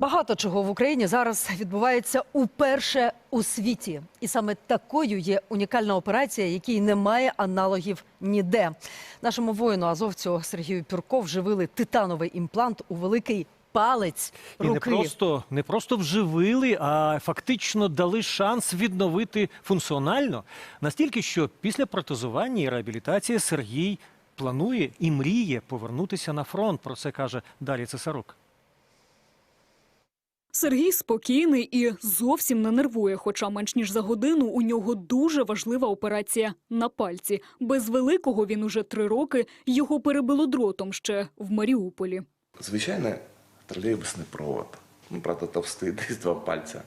Багато чого в Україні зараз відбувається уперше у світі, і саме такою є унікальна операція, якій немає аналогів ніде. Нашому воїну азовцю Сергію Пюрко вживили титановий імплант у великий палець І не просто, не просто вживили, а фактично дали шанс відновити функціонально. Настільки, що після протезування і реабілітації Сергій планує і мріє повернутися на фронт. Про це каже далі Цесарук. Сергій спокійний і зовсім не нервує, хоча менш ніж за годину у нього дуже важлива операція на пальці. Без великого він уже три роки його перебило дротом ще в Маріуполі. Звичайно, тролейбусний провод. Ну, правда, товстий, десь два пальця.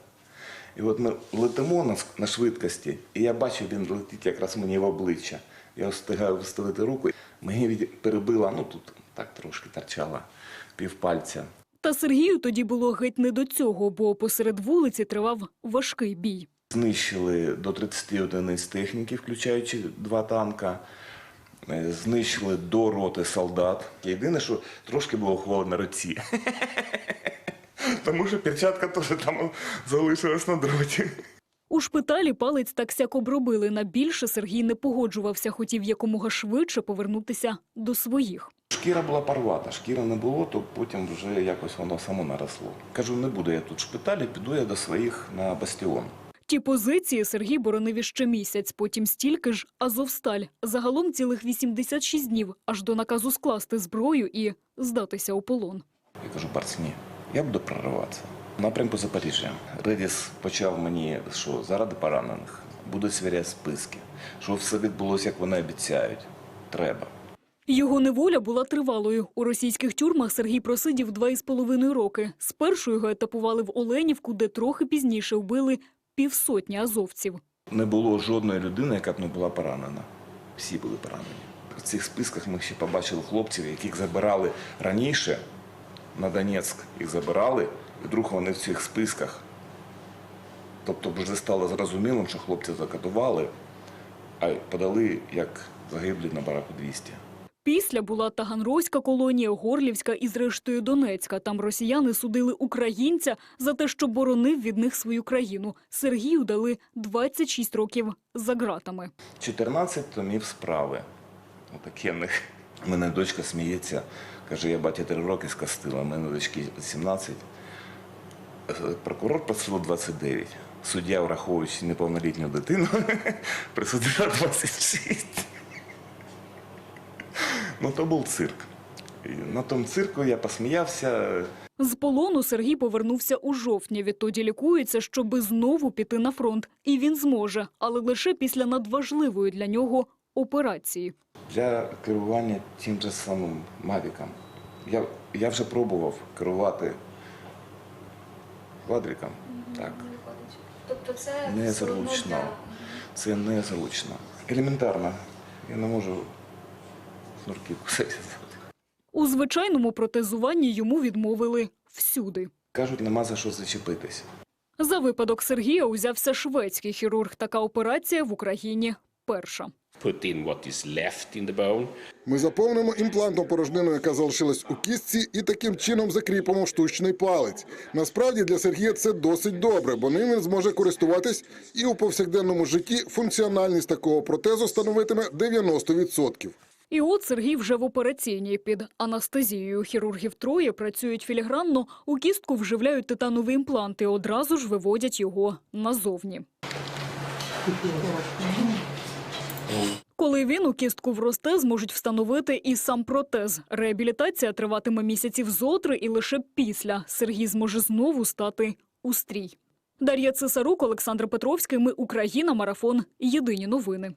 І от ми летимо на, швидкості, і я бачу, він летить якраз мені в обличчя. Я встигаю виставити руку. Мені перебила, ну тут так трошки торчала півпальця. Та Сергію тоді було геть не до цього, бо посеред вулиці тривав важкий бій. Знищили до 30 одиниць техніки, включаючи два танка. Е, Знищили до роти солдат. Єдине, що трошки було холодно на руці. Тому що перчатка теж там залишилась на дроті. У шпиталі палець так сяк обробили. На більше Сергій не погоджувався, хотів якомога швидше повернутися до своїх. Шкіра була порвата, шкіра не було, то потім вже якось воно само наросло. Кажу, не буду я тут в шпиталі, піду я до своїх на бастіон. Ті позиції Сергій боронив іще місяць, потім стільки ж Азовсталь. Загалом цілих 86 днів, аж до наказу скласти зброю і здатися у полон. Я кажу, парцні, я буду прориватися. Напрямку Запоріжжя. Редіс почав мені, що заради поранених будуть свіряти списки, що все відбулося, як вони обіцяють. Треба. Його неволя була тривалою. У російських тюрмах Сергій просидів два із половиною роки. Спершу його етапували в Оленівку, де трохи пізніше вбили півсотні азовців. Не було жодної людини, яка б не була поранена. Всі були поранені. В цих списках ми ще побачили хлопців, яких забирали раніше на Донецьк. Їх забирали, вдруг вони в цих списках. Тобто вже стало зрозумілим, що хлопців закатували, а подали як загиблі на бараку 200. Після була Таганрозька колонія, Горлівська і зрештою Донецька. Там росіяни судили українця за те, що боронив від них свою країну. Сергію дали 26 років за ґратами. 14 томів справи. Отакі в них. У мене дочка сміється, каже, я батя три роки скостила, у мене дочки 17. Прокурор просив 29. Суддя, враховуючи неповнолітню дитину, присудила 26. Ну, то був цирк. І на тому цирку я посміявся. З полону Сергій повернувся у жовтні. Відтоді лікується, щоби знову піти на фронт. І він зможе, але лише після надважливої для нього операції. для керування тим же самим Мавіком. Я, я вже пробував керувати квадриком. Так, Тобто це незручно. для- Це незручно. Елементарно. Я не можу шнурки кусати. У звичайному протезуванні йому відмовили всюди. Кажуть, нема за що зачепитись. За випадок Сергія узявся шведський хірург. Така операція в Україні перша. Put in what is left in the bone. Ми заповнимо імплантом порожнину, яка залишилась у кістці, і таким чином закріпимо штучний палець. Насправді для Сергія це досить добре, бо ним він зможе користуватись і у повсякденному житті функціональність такого протезу становитиме 90%. І от Сергій вже в операційній під анестезією. Хірургів троє працюють філігранно, у кістку вживляють титанові імпланти, одразу ж виводять його назовні. Коли він у кістку вросте, зможуть встановити і сам протез. Реабілітація триватиме місяців зотри, і лише після Сергій зможе знову стати у стрій. Дар'я Цесарук, Олександр Петровський. Ми Україна. Марафон. Єдині новини.